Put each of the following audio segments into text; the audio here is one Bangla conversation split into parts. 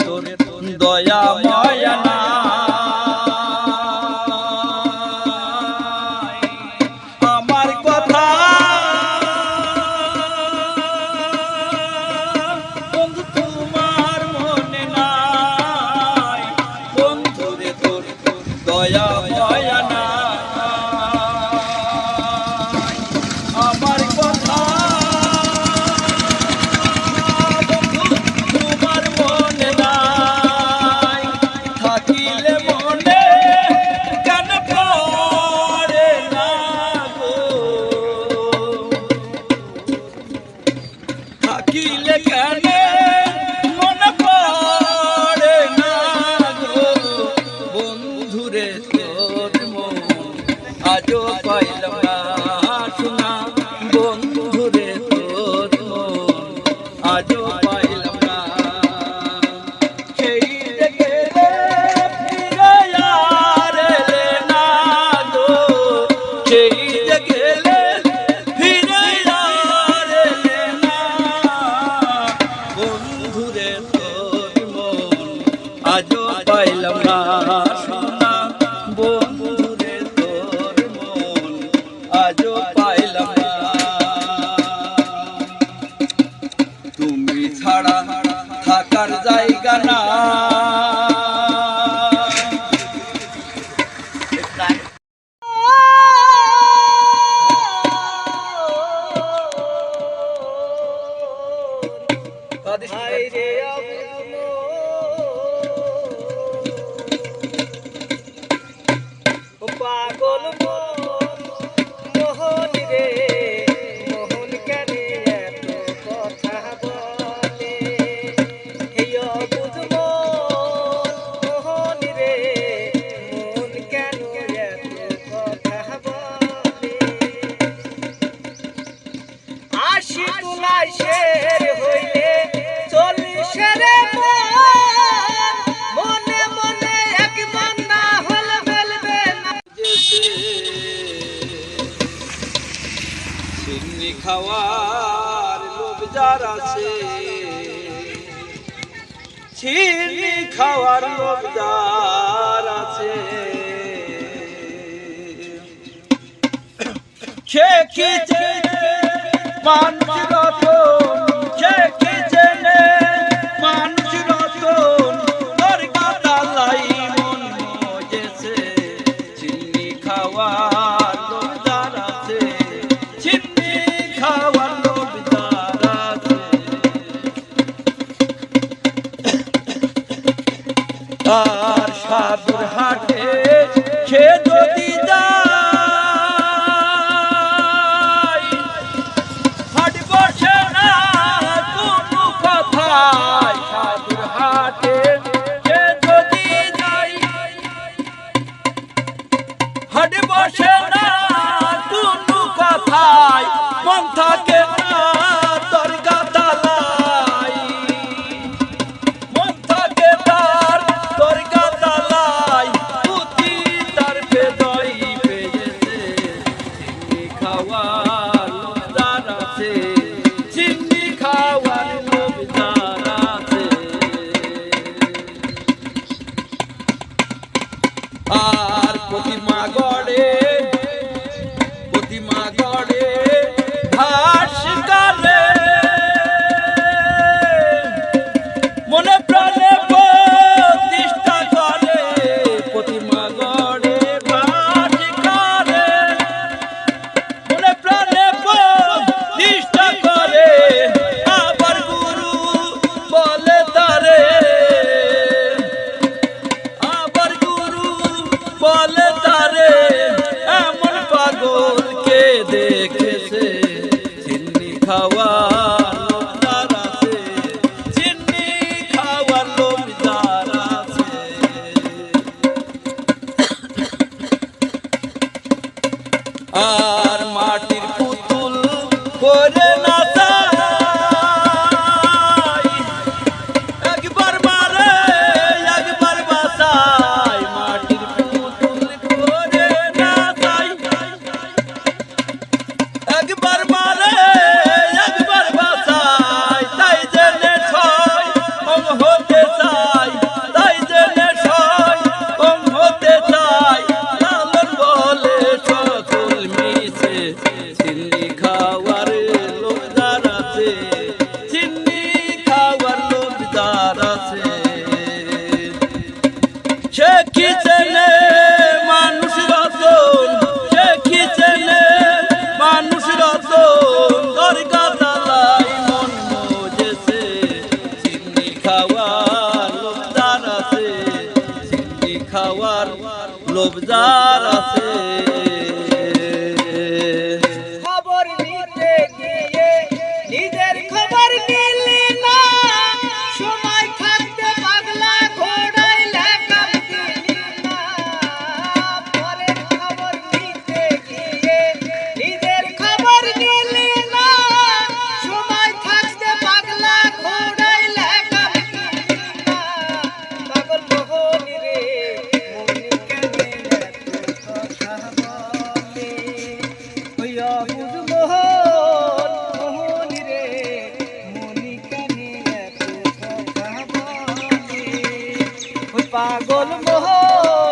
তোর দয়া ময়না আমার কথা বন্ধু তোমার মনে নাই। বন্ধু রে তোর দয়া আজও পাইলাম না। সেই দেখে ফিরে না গো। সেই দেখে ফিরে না। বন্ধুরে তোর খাওয়ার লোভ যার আছে ছিনি খাওয়ার লোভ যার আছে। মান মানুষ রতন খেয়ে প্রতিমা গড়ে খবর নিতে গিয়ে পাগল মোহন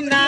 linda.